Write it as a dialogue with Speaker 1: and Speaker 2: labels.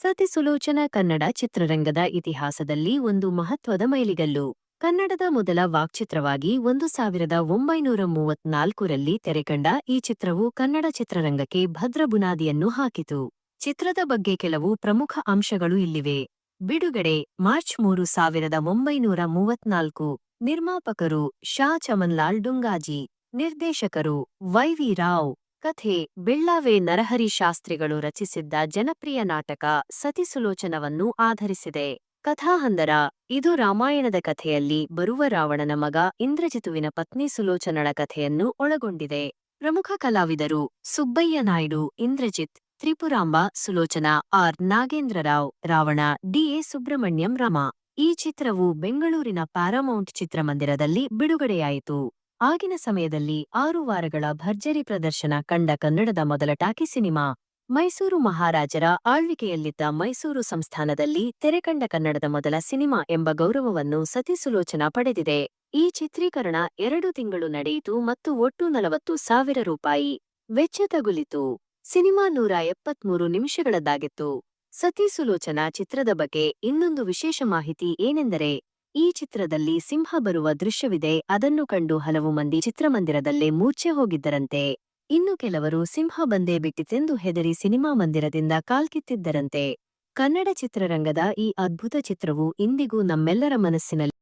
Speaker 1: ಸತಿ ಸುಲೋಚನಾ ಕನ್ನಡ ಚಿತ್ರರಂಗದ ಇತಿಹಾಸದಲ್ಲಿ ಒಂದು ಮಹತ್ವದ ಮೈಲಿಗಲ್ಲು. ಕನ್ನಡದ ಮೊದಲ ವಾಕ್ಚಿತ್ರವಾಗಿ ಒಂದು ಸಾವಿರದ ಒಂಬೈನೂರ ಮೂವತ್ನಾಲ್ಕರಲ್ಲಿ ತೆರೆಕಂಡ ಈ ಚಿತ್ರವು ಕನ್ನಡ ಚಿತ್ರರಂಗಕ್ಕೆ ಭದ್ರ ಬುನಾದಿಯನ್ನು ಹಾಕಿತು. ಚಿತ್ರದ ಬಗ್ಗೆ ಕೆಲವು ಪ್ರಮುಖ ಅಂಶಗಳು ಇಲ್ಲಿವೆ. ಬಿಡುಗಡೆ ಮಾರ್ಚ್ ಮೂರು ಸಾವಿರದ ಒಂಬೈನೂರ ಮೂವತ್ನಾಲ್ಕು. ನಿರ್ಮಾಪಕರು ಶಾ ಚಮನ್ಲಾಲ್ ಡುಂಗಾಜಿ. ನಿರ್ದೇಶಕರು ವೈವಿ ರಾವ್. ಕಥೆ ಬೆಳ್ಳಾವೆ ನರಹರಿ ಶಾಸ್ತ್ರಿಗಳು ರಚಿಸಿದ್ದ ಜನಪ್ರಿಯ ನಾಟಕ ಸತಿಸುಲೋಚನವನ್ನು ಆಧರಿಸಿದೆ. ಕಥಾಹಂದರ ಇದು ರಾಮಾಯಣದ ಕಥೆಯಲ್ಲಿ ಬರುವ ರಾವಣನ ಮಗ ಇಂದ್ರಜಿತುವಿನ ಪತ್ನಿ ಸುಲೋಚನಳ ಕಥೆಯನ್ನು ಒಳಗೊಂಡಿದೆ. ಪ್ರಮುಖ ಕಲಾವಿದರು Subbaiah Naidu, Indrajit, Tripuramba Sulochana, R. Nagendra Rao, Ravana D A Subrahmanyam Rama. ಈ ಚಿತ್ರವು ಬೆಂಗಳೂರಿನ ಪ್ಯಾರಾಮೌಂಟ್ ಚಿತ್ರಮಂದಿರದಲ್ಲಿ ಬಿಡುಗಡೆಯಾಯಿತು. ಆಗಿನ ಸಮಯದಲ್ಲಿ ಆರು ವಾರಗಳ ಭರ್ಜರಿ ಪ್ರದರ್ಶನ ಕಂಡ ಕನ್ನಡದ ಮೊದಲ ಟಾಕಿ ಸಿನಿಮಾ, ಮೈಸೂರು ಮಹಾರಾಜರ ಆಳ್ವಿಕೆಯಲ್ಲಿದ್ದ ಮೈಸೂರು ಸಂಸ್ಥಾನದಲ್ಲಿ ತೆರೆಕಂಡ ಕನ್ನಡದ ಮೊದಲ ಸಿನಿಮಾ ಎಂಬ ಗೌರವವನ್ನು ಸತಿಸುಲೋಚನಾ ಪಡೆದಿದೆ. ಈ ಚಿತ್ರೀಕರಣ ಎರಡು ತಿಂಗಳು ನಡೆಯಿತು ಮತ್ತು ಒಟ್ಟು ನಲವತ್ತು ಸಾವಿರ ರೂಪಾಯಿ ವೆಚ್ಚ ತಗುಲಿತು ಸಿನಿಮಾ ನೂರ ಎಪ್ಪತ್ಮೂರು ನಿಮಿಷಗಳದ್ದಾಗಿತ್ತು. ಸತಿ ಸುಲೋಚನಾ ಚಿತ್ರದ ಬಗ್ಗೆ ಇನ್ನೊಂದು ವಿಶೇಷ ಮಾಹಿತಿ ಏನೆಂದರೆ ಈ ಚಿತ್ರದಲ್ಲಿ ಸಿಂಹ ಬರುವ ದೃಶ್ಯವಿದೆ. ಅದನ್ನು ಕಂಡು ಹಲವು ಮಂದಿ ಚಿತ್ರಮಂದಿರದಲ್ಲೇ ಮೂರ್ಛೆ ಹೋಗಿದ್ದರಂತೆ. ಇನ್ನು ಕೆಲವರು ಸಿಂಹ ಬಂದೇ ಬಿಟ್ಟಿತೆಂದು ಹೆದರಿ ಸಿನಿಮಾ ಮಂದಿರದಿಂದ ಕಾಲ್ಕಿತ್ತಿದ್ದರಂತೆ ಕನ್ನಡ ಚಿತ್ರರಂಗದ ಈ ಅದ್ಭುತ ಚಿತ್ರವು ಇಂದಿಗೂ ನಮ್ಮೆಲ್ಲರ ಮನಸ್ಸಿನಲ್ಲಿ